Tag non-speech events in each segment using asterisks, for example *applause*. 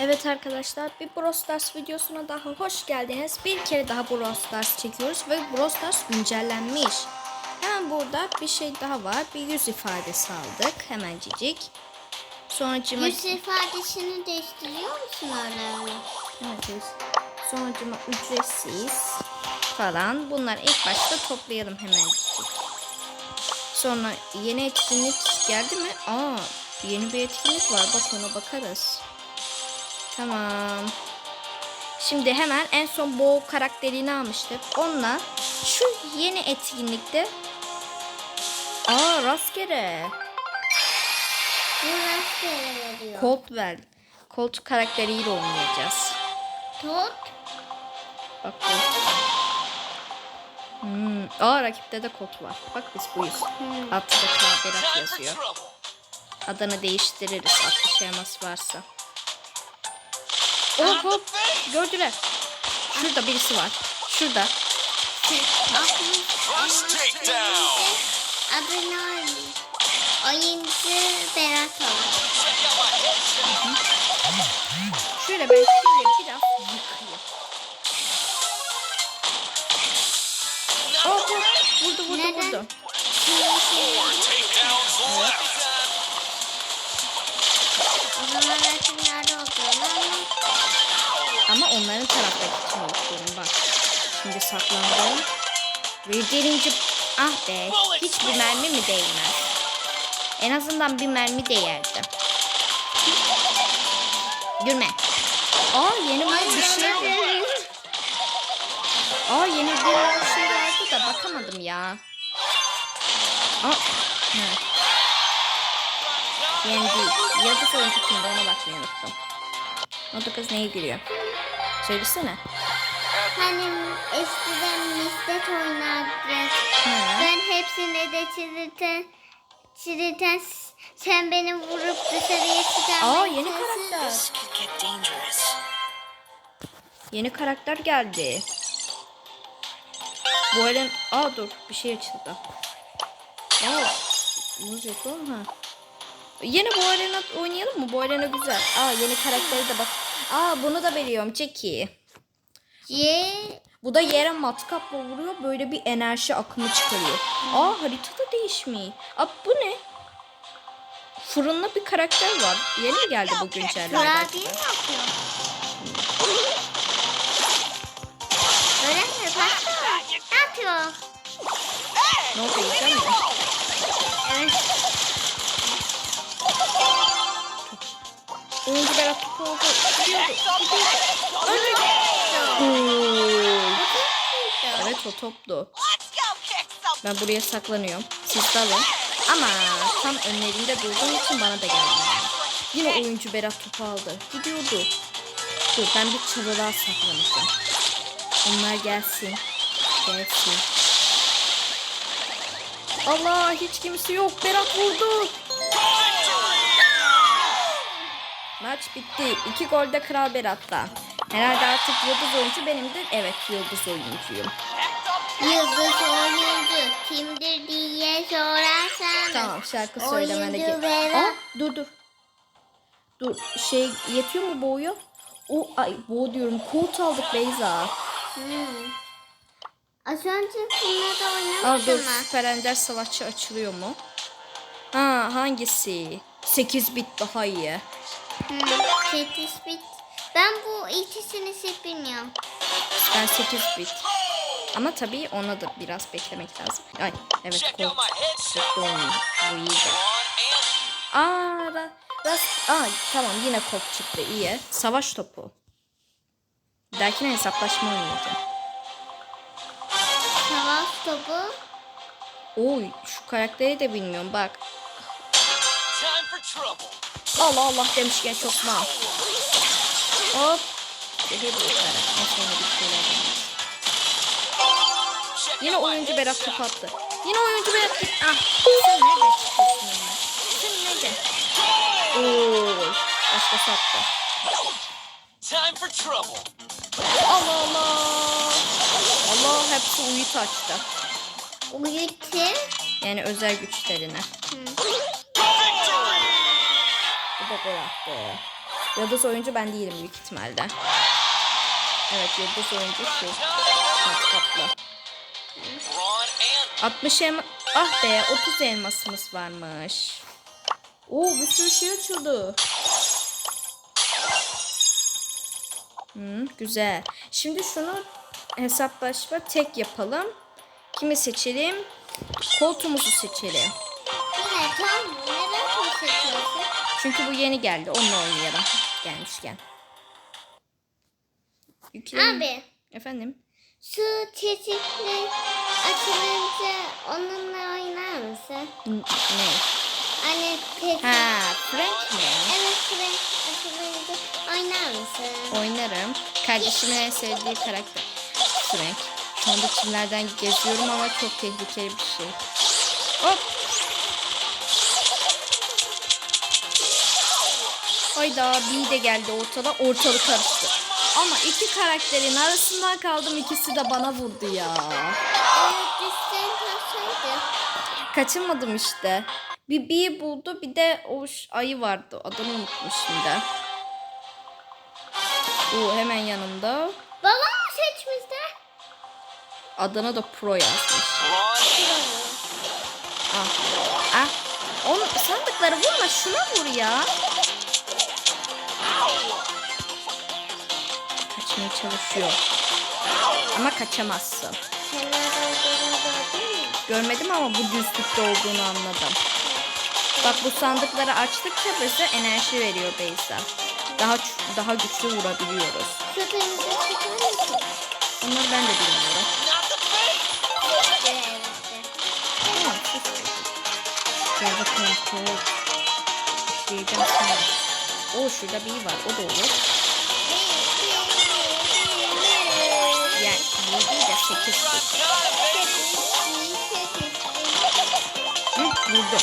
Evet arkadaşlar bir Brawl Stars videosuna daha hoş geldiniz. Bir kere daha Brawl Stars çekiyoruz ve Brawl Stars güncellenmiş. Hemen burada bir şey daha var. Bir yüz ifadesi aldık hemencik. Sonracıma... Yüz ifadesini değiştiriyor musun öyle? Evet. Sonracıma ücretsiz falan. Bunları ilk başta toplayalım hemencik. Sonra yeni etkinlik geldi mi? Aa, yeni bir etkinlik var. Bak ona bakarız. Tamam. Şimdi hemen en son Bo karakterini almıştık. Onunla şu yeni etkinlikte Aa rastgele. Bu rastgele veriyor. Colt Colt karakteriyle oynayacağız. Tot. Bak bu. Hmm. Aa rakipte de Colt var. Bak biz buyuz. Hmm. Altta da yazıyor. Adını değiştiririz atlı şeması varsa. Oh hop gördüler. Şurada birisi var. Şurada. First takedown. Abone ol. Oyuncu Berat. Şöyle ben şimdi biraz yıkayım. Oh hop vurdu vurdu Neden? vurdu. Onların taraftaki için bakıyorum bak. Şimdi saklandım. Ve gelince ah be hiçbir mermi mi değmez? En azından bir mermi değerdi. Gülme. Aa yeni bir şey var. Aa yeni bir şey vardı da bakamadım ya. Aa, evet. Değil. Yıldız oyuncu kimdi ona bakmayı unuttum. O da kız neye gülüyor? Söylesene. Hani eskiden mistet oynardık. Hı. Ben hepsini de çirirten, çirirten sen beni vurup dışarıya çıkarmaya Aa yeni karakter. Yeni karakter geldi. Bu elin... Aa dur bir şey açıldı. Aa müzik oğlum ha. Yeni bu arena oynayalım mı? Bu arena güzel. Aa yeni karakteri de bak. Aa bunu da biliyorum. Çeki. Ye. Bu da yere matkapla vuruyor. Böyle bir enerji akımı çıkarıyor. Aa harita da değişmiş. Aa bu ne? Fırınlı bir karakter var. Yeni mi geldi bu güncelleme? Kurabiye mi yapıyor? Öyle mi? Baksana. Ne yapıyor? Ne oldu yiyeceğim mi? Evet. Oyuncu Berat topu oldu. Gidiyordu. Gidiyordu. Evet o toptu. Ben buraya saklanıyorum. Siz de alın. Ama tam önlerinde durduğum için bana da geldi. Yine oyuncu Berat topu aldı. Gidiyordu. Dur ben bir çalılığa saklanacağım. Onlar gelsin. Gelsin. Allah hiç kimse yok. Berat vurdu. Maç bitti. İki golde Kral Berat'ta. Herhalde artık yıldız oyuncu benimdir. Evet yıldız oyuncuyum. Yıldız oyuncu kimdir diye sorarsan. Tamam şarkı söylemene gerek. Aa, dur dur. Dur şey yetiyor mu boğuyor? O ay boğ diyorum. Kurt aldık Beyza. Hmm. Az önce Aa oynamıştım dur ben. Süper Ender Savaşçı açılıyor mu? Ha hangisi? 8 bit daha iyi. Hmm. Sekiz bit. Ben bu ikisini hep bilmiyorum. Ben 8 bit. Ama tabii ona da biraz beklemek lazım. Ay evet. Çok doğru. Bu and Aa, ra, rast, aa tamam yine kop çıktı iyi. Savaş topu. Dahakine hesaplaşma oynayacağım. Savaş topu. Oy şu karakteri de bilmiyorum bak. time for trouble. Allah Allah demişken çok mal. Hop. Şöyle bir bir şeyler Yine oyuncu Berat top attı. Yine oyuncu Berat git. Ah sen çıkıyorsun önüme? Sen nerede? Oo. Başkası attı. Time for trouble. Allah Allah. Allah hepsi uyut açtı. Uyutu. Yani özel güçlerine. Hmm. Gol attı. Yıldız oyuncu ben değilim büyük ihtimalle. Evet yıldız oyuncu şu. Matkaplı. Ron and 60 elma... Ah be 30 elmasımız varmış. Oo bir sürü şey açıldı. Hmm, güzel. Şimdi şunu hesaplaşma tek yapalım. Kimi seçelim? Koltuğumuzu seçelim. Çünkü bu yeni geldi. Onunla oynayalım. Gelmişken. Yükleyin. Abi Efendim? şu çeşitli açılınca onunla oynar mısın? N- Ne? Hani peki. Ha, Frank mi? Evet Frank açılınca oynar mısın? Oynarım. Kardeşimin en sevdiği karakter. Frank. Şu anda çimlerden geziyorum ama çok tehlikeli bir şey. Hop. Hayda bir de geldi ortada. Ortalık karıştı. Ama iki karakterin arasından kaldım. ikisi de bana vurdu ya. Kaçırmadım işte. Bir bir buldu bir de o ayı vardı. Adını unutmuş şimdi. Oo, hemen yanımda. Babam mı seçmişti? Adana da pro yazmış. Ah. Ah. Onu sandıkları vurma şuna vur ya. Kaçmaya çalışıyor. Ama kaçamazsın. Görmedim ama bu düzlükte olduğunu anladım. Bak bu sandıkları açtıkça bize enerji veriyor Beyza. Daha daha güçlü vurabiliyoruz. Bunları ben de bilmiyorum. Gel bakalım kork. İşleyeceğim sana. Oo şurada bir var. O da olur. 8 Hı, vurdu.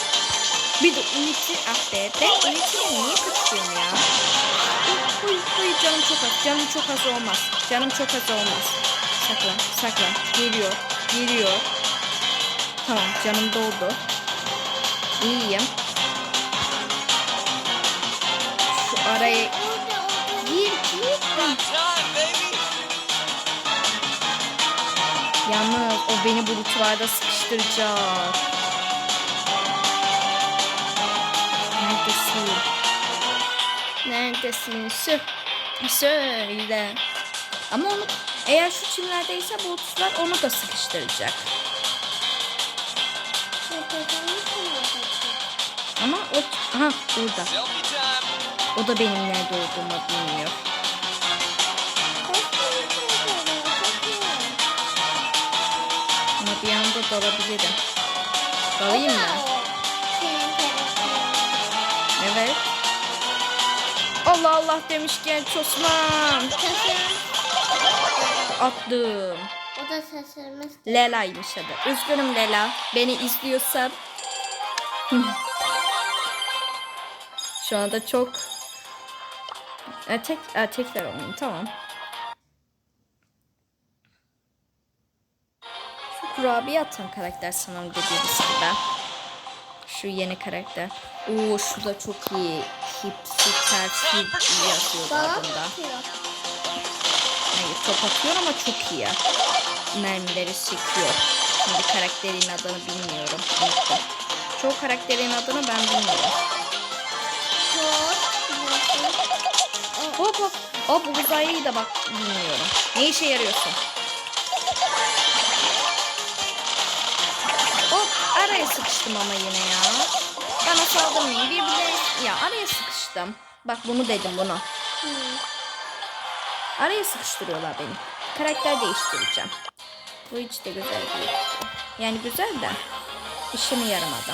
Bir de ulti ah be. Ben ultiyle niye kaçıyorum ya? Uy, uy, uy, canım çok az. Canım çok az olmaz. Canım çok az olmaz. Saklan, saklan. Geliyor, geliyor. Tamam, canım doldu. İyiyim. Şu araya gir, gir. O beni bulutlarda sıkıştıracak. Neredesin? Neredesin? Sö söyle. Ama onu eğer şu çimlerdeyse bulutlar onu da sıkıştıracak. Ama o aha burada. O da benim nerede olduğumu bilmiyor. Bir anda dalabilirim. Dalayım mı? Evet. Allah Allah demişken Tosman. Attım. O da şaşırmış. Lela'ymış adı. Üzgünüm Lela. Beni izliyorsan. Şu anda çok... Tek, tekrar oynayayım tamam. Kurabiye atan karakter sanırım dediğimiz gibi. Şu yeni karakter. Oo şu da çok iyi. Hipster Hip yazıyordu Baba adında. atıyor. Hayır top atıyor ama çok iyi. Mermileri sekiyor. Şimdi karakterin adını bilmiyorum. Unuttum. Çoğu karakterin adını ben bilmiyorum. Hop hop. Hop bu uzaylıyı da bak bilmiyorum. Ne işe yarıyorsun? Araya sıkıştım ama yine ya. Bana saldırmayın. Birbirine... Ya araya sıkıştım. Bak bunu dedim bunu. Araya sıkıştırıyorlar beni. Karakter değiştireceğim. Bu hiç de güzel değil. Yani güzel de işime yaramadı.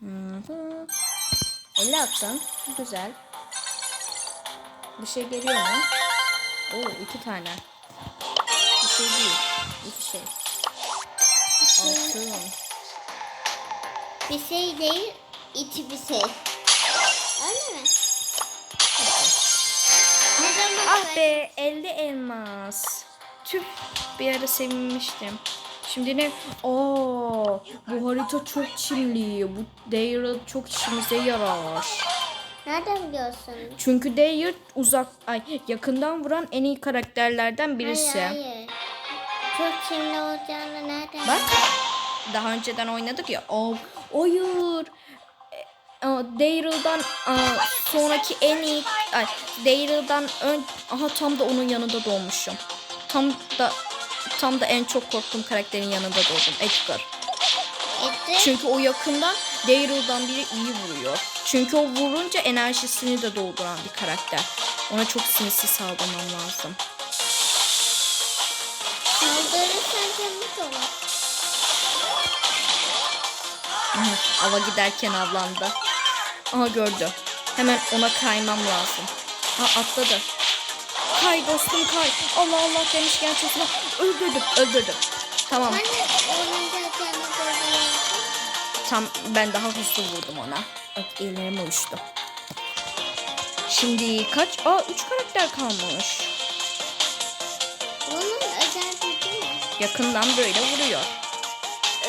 Hı hı. 50 attın. Güzel. Bir şey geliyor mu? Oo iki tane. Bir şey değil. İki şey. Altın. Bir şey değil, içi bir şey. Öyle mi? Ah be 50 elmas. Tüh bir ara sevinmiştim. Şimdi ne? Aa, bu harita çok çimli. Bu Daryl çok işimize yarar. Nereden biliyorsun? Çünkü Daryl uzak, ay yakından vuran en iyi karakterlerden birisi. Hayır hayır. Çok çimli olacağını nereden Bak. Daha önceden oynadık ya. Oh, hayır. E, Daryl'dan aa, sonraki en iyi ay, Daryl'dan ön aha tam da onun yanında doğmuşum. Tam da tam da en çok korktuğum karakterin yanında doğdum. Edgar. etti? Çünkü o yakından Daryl'dan biri iyi vuruyor. Çünkü o vurunca enerjisini de dolduran bir karakter. Ona çok sinsi saldırmam lazım. Saldırırsan canlı olur. Aha, ava giderken avlandı. Aha gördü. Hemen ona kaymam lazım. Ha atladı. Kay dostum kay. Allah Allah demişken çocuklar öldürdüm öldürdüm. Tamam Hani tam ben daha hızlı vurdum ona. Evet ellerim uyuştu. Şimdi kaç? Aa 3 karakter kalmış. Yakından böyle vuruyor.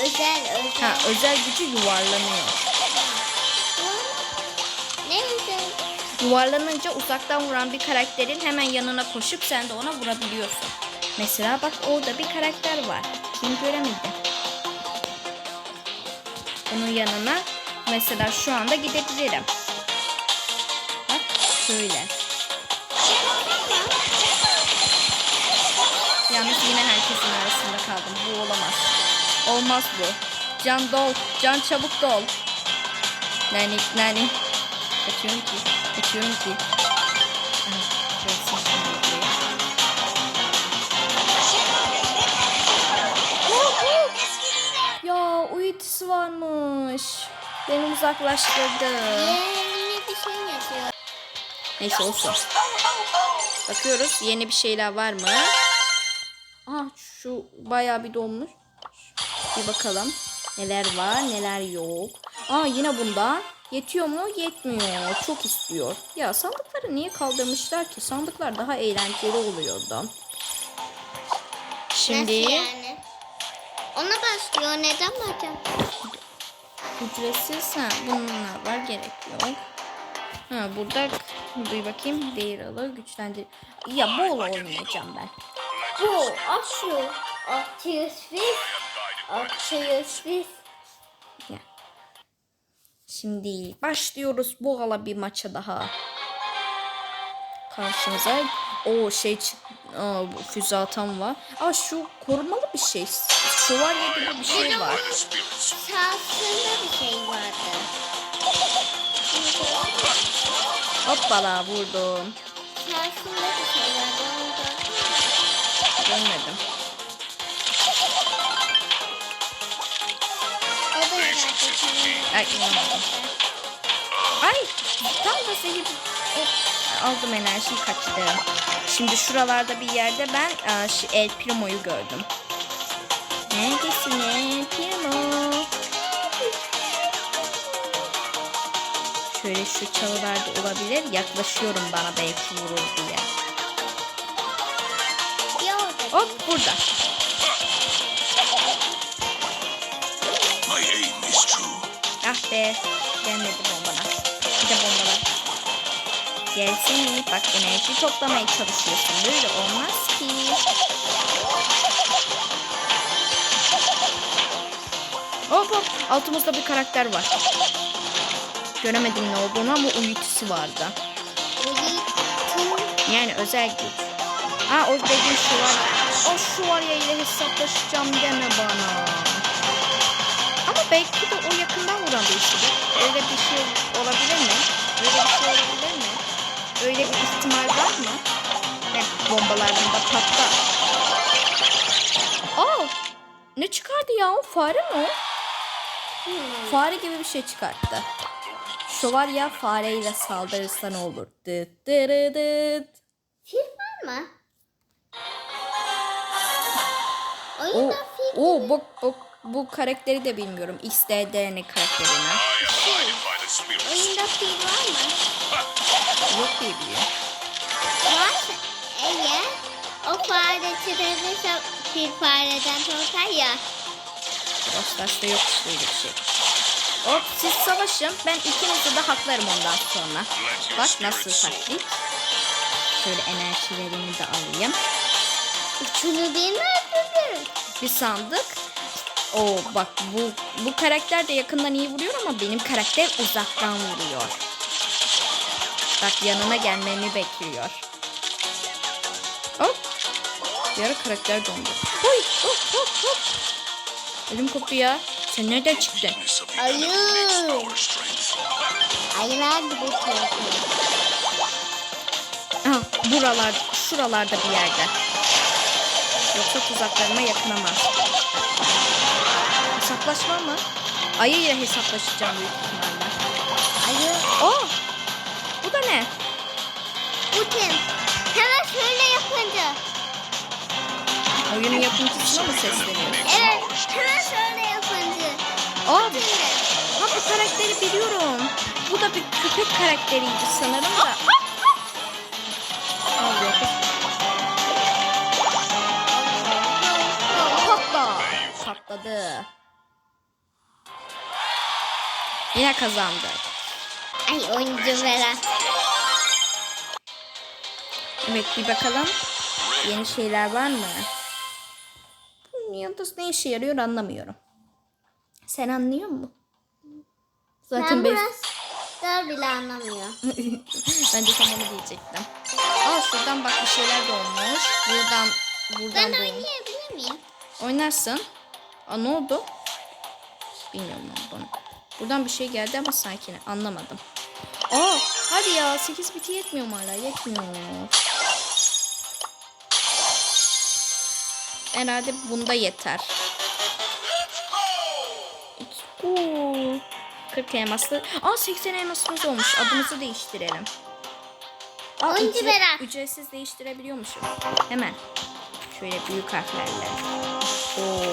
Özel özel. Ha özel gücü yuvarlanıyor. Bunun Ne özel? Yuvarlanınca uzaktan vuran bir karakterin hemen yanına koşup sen de ona vurabiliyorsun. Mesela bak orada bir karakter var. Kim göremedi? Onun yanına mesela şu anda gidebilirim. Bak şöyle. Yine herkesin arasında kaldım. Bu olamaz. Olmaz bu. Can dol. Can çabuk dol. Nani nani. Kaçıyorum ki. Kaçıyorum ki. Ya uyutusu varmış. Beni uzaklaştırdı. Yeni bir. Neyse olsun. Bakıyoruz yeni bir şeyler var mı? Aha şu bayağı bir dolmuş. Bir bakalım. Neler var neler yok. Aa yine bundan. Yetiyor mu? Yetmiyor. Çok istiyor. Ya sandıkları niye kaldırmışlar ki? Sandıklar daha eğlenceli oluyordu. Şimdi Nasıl yani? Ona başlıyor. Neden bakacağım? ücretsiz ha bunlar var gerek yok. Ha burada duy bakayım değer alır güçlendir. Ya bol oynayacağım ben. Bu aşıyor. Atıyoruz biz. Atıyoruz biz. Ya. Şimdi başlıyoruz bu ala bir maça daha. Karşımıza o şey bu füze atan var. Aa şu korumalı bir şey. Şövalye gibi bir şey var. Sağsında bir şey vardı. Hoppala vurdum. Sağsında bir şey vardı. Senin- Ay inanamadım. Ay tam da zehir. Hop, aldım enerjiyi kaçtı. Şimdi şuralarda bir yerde ben e, şu El Primo'yu gördüm. Neredesin El Primo? Şöyle şu çalılarda olabilir. Yaklaşıyorum bana belki vurur diye. Hop burada. My aim is true. Ah be. Gelmedi bombalar. Bir de bombalar. Gelsin. Bak enerji toplamaya çalışıyorsun. Böyle olmaz ki. Hop hop. Altımızda bir karakter var. Göremedim ne olduğunu ama uyutusu vardı. Yani özel güç. Ha o dediğin şu var. O şu var ya ile hesaplaşacağım deme bana. Ama belki de o yakından vuran birisidir. Öyle bir şey olabilir mi? Öyle bir şey olabilir mi? Öyle bir ihtimal var mı? Ne bombalarında patla. Aa! Ne çıkardı ya o? Fare mi o? Fare gibi bir şey çıkarttı. Şövalye fareyle saldırırsa ne olur? Dıt dırı dıt. Fil var mı? O, fil o bu, bu, bu karakteri de bilmiyorum. XDD'nin karakterini. Oyunda fil var mı? Yok diye biliyorum. Varsa eğer o fare çiğnerse bir fareden korkar ya. Rostars'ta yok işte öyle bir şey. Hop siz savaşın. Ben ikinizi de haklarım ondan sonra. Bak nasıl taktik. Şöyle enerjilerimi de alayım. Üçünü bir mi öldürdün? Bir sandık. Oo bak bu bu karakter de yakından iyi vuruyor ama benim karakter uzaktan vuruyor. Bak yanına gelmemi bekliyor. Hop. Bir ara karakter dondu. Oy, hop hop hop. Ödüm koptu ya. Sen nereden çıktın? Ayı. Ayılar gibi korkuyor. Aha, buralar, şuralarda bir yerde. Yoksa tuzaklarıma yakınamaz. Hesaplaşma mı? Ayı ile hesaplaşacağım büyük ihtimalle. Ayı. Oh! Bu da ne? Bu kim? Hemen şöyle yapınca. Oyunun yapımcısına mı sesleniyor? Evet. Hemen şöyle yapınca. Abi, Şimdi. ha bu karakteri biliyorum. Bu da bir köpek karakteriydi sanırım da. *laughs* Patladı. Yine kazandık. Ay oyuncu Berat. Evet bir bakalım. Yeni şeyler var mı? Bu yıldız ne işe yarıyor anlamıyorum. Sen anlıyor musun? Zaten Ben ben, biraz bile anlamıyor. *laughs* ben de tam onu diyecektim. Aa şuradan bak bir şeyler de olmuş. Buradan buradan Ben oynayabilir miyim? Oynarsın. Aa ne oldu? Bilmiyorum ben bunu. Buradan bir şey geldi ama sanki ne? anlamadım. Aa hadi ya 8 biti yetmiyor mu hala? Yetmiyor. Herhalde bunda yeter. It's cool. 40 elmaslı. Aa 80 elmasımız olmuş. Adımızı değiştirelim. Aa, Oyuncu Berat. Ücretsiz değiştirebiliyormuşum. Hemen. Şöyle büyük harflerle. Oyun.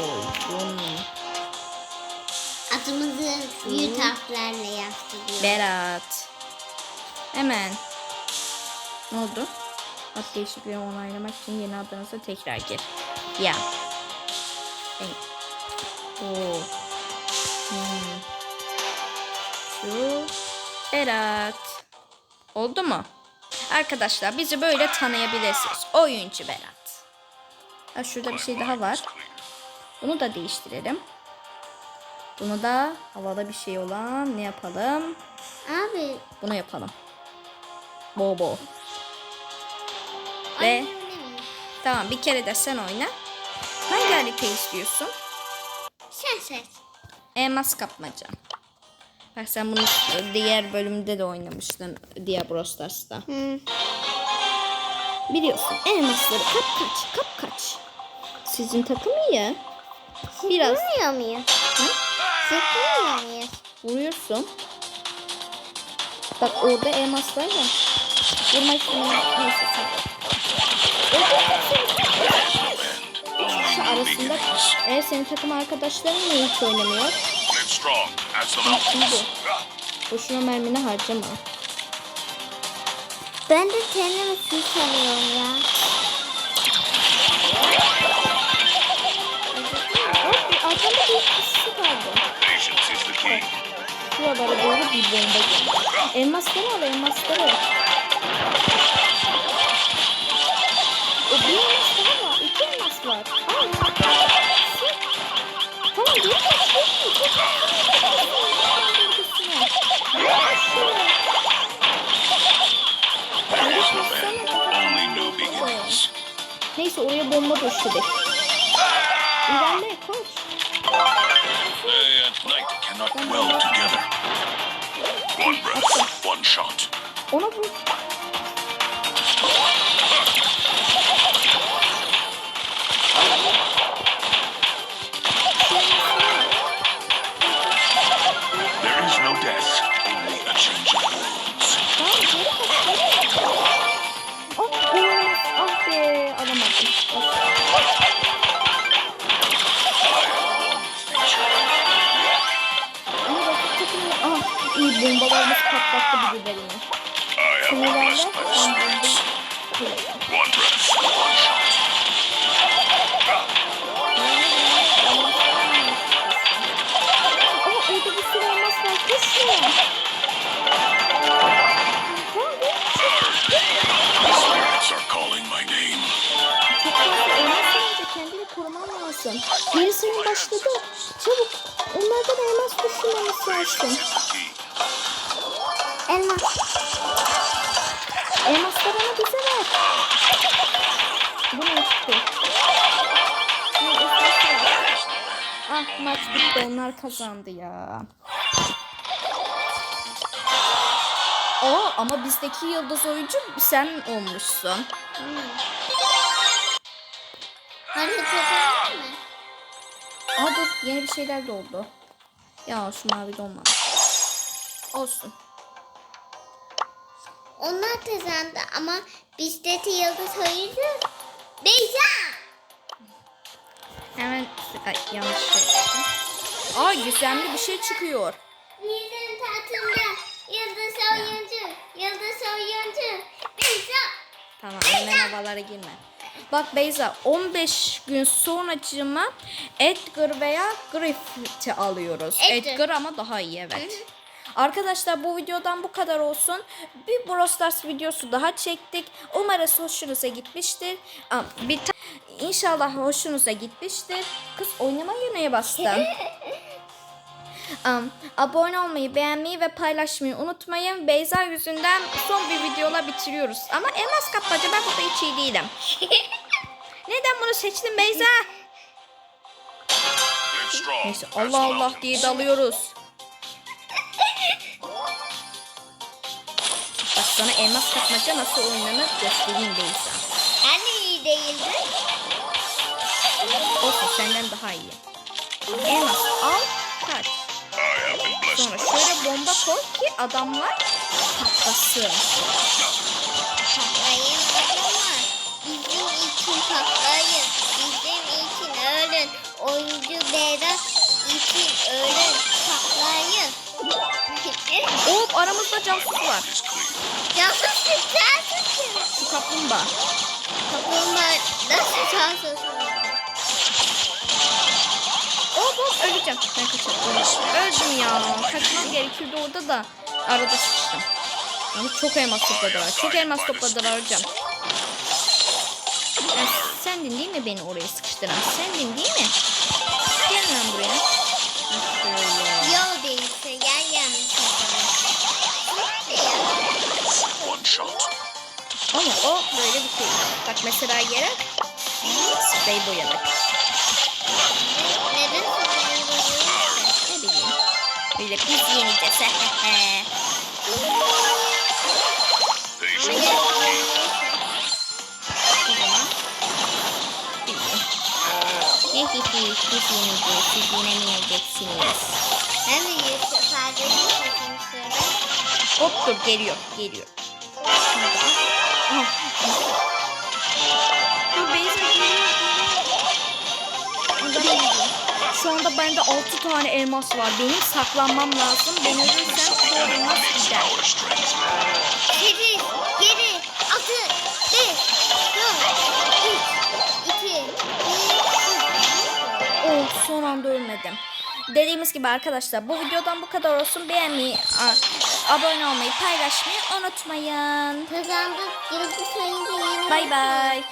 Harflerle yazdırıyor. Berat. Hemen. Ne oldu? Ad değişikliği onaylamak için yeni adınızı tekrar gir. Ya. Evet. Oo. Hmm. Şu. Berat. Oldu mu? Arkadaşlar bizi böyle tanıyabilirsiniz. Oyuncu Berat. Ha, şurada bir şey daha var. Bunu da değiştirelim. Bunu da havada bir şey olan ne yapalım? Abi. Bunu yapalım. Bo bo. Ve tamam bir kere de sen oyna. Hangi harita istiyorsun? Sen seç. Elmas kapmaca. Bak sen bunu diğer bölümde de oynamıştın Diablo Stars'ta. Hı. Biliyorsun elmasları kap kaç kap kaç. Sizin takım iyi. Biraz Sıkılmıyor vuruyorsun. Bak orada elmaslar var. Vurma neyse sen. Şu arasında eğer senin takım arkadaşların niye hiç oynamıyor? Bak şimdi. Boşuna mermini harcama. Ben de kendimi su sanıyorum ya. Bir arkanda bir kişisi kaldı. Patience is the key. Şuralara doğru bir bomba geldi. Elmasları al elmasları. O bir elmas daha var. İki elmas var. Al. Sık. Tamam geri kaç. Geri kaç. Only new beginnings. Neyse oraya bomba döşedik. İlerle koş. not well together. One breath, one shot. Başka bir gidelim. Sinirlerle Ama orada bir sürü olmaz farklısın. koruman lazım. Geri sayım başladı. Çabuk. Onlardan elmas düşürmemiz lazım. Elmas. Elmaslarını bize ver. Bu ne çıktı? Ah maç bitti. Onlar kazandı ya. Aa ama bizdeki yıldız oyuncu sen olmuşsun. Harita var mı? Aa dur yeni bir şeyler de oldu. Ya şu mavi de olmadı. Olsun. Onlar kazandı ama bizdeki yıldız oyuncu Beyza. Hemen Ay, yanlış şey yaptım. Aa gizemli bir şey çıkıyor. Bizim tatilde yıldız oyuncu, yıldız oyuncu Beyza. Tamam hemen havalara girme. Bak Beyza 15 gün sonracığıma Edgar veya Griffith'i alıyoruz. Edgar. Edgar ama daha iyi evet. Arkadaşlar bu videodan bu kadar olsun. Bir Brawl Stars videosu daha çektik. Umarız hoşunuza gitmiştir. Bir İnşallah hoşunuza gitmiştir. Kız oynamaya neye bastın? Um, *laughs* abone olmayı, beğenmeyi ve paylaşmayı unutmayın. Beyza yüzünden son bir videola bitiriyoruz. Ama elmas kapmaca ben burada hiç iyi değilim. *laughs* Neden bunu seçtin Beyza? Neyse Allah Allah diye dalıyoruz. Sana elmas kapmaca nasıl oynanır göstereyim Beyza. Yani iyi değildi. Olsun senden daha iyi. Elmas al kaç. Sonra şöyle bomba koy ki adamlar patlasın. Patlayın adamlar. Bizim için patlayın. Bizim için ölün. Oyuncu Beyza için ölün. Patlayın. *laughs* Hop aramızda casus var. Clear. Casus sensin. Şu kaplumbağa. Kaplumbağa nasıl casus Hop hop öleceğim. Ben kaçarım. Öldüm ya. Kaçmam gerekiyordu orada da. Arada sıkıştım. Ama çok elmas topladılar. Çok elmas topladılar hocam. Ya sendin değil mi beni oraya sıkıştıran? Sendin değil mi? Gel lan buraya. Ama o böyle bir şey. Bak mesela yere sprey boyadık. Neden sırayı bozuyorsun? Ne bileyim. Böyle biz yeneceğiz. Bilmiyorum. *laughs* biz yeneceğiz. Siz yenemeyeceksiniz. Ben de yüz sadece yüz söyle. Hop dur geliyor. Geliyor. Aha. Şu anda bende 6 tane elmas var. Benim saklanmam lazım. Ben ölürsem bu elmas gider. Sekiz, yedi, altı, beş, dört, üç, iki, bir. Oh son anda ölmedim. Dediğimiz gibi arkadaşlar bu videodan bu kadar olsun. Beğenmeyi, abone olmayı, paylaşmayı unutmayın. Kazandık. Yıldız sayınca yeni. Bay bay. Bay bay.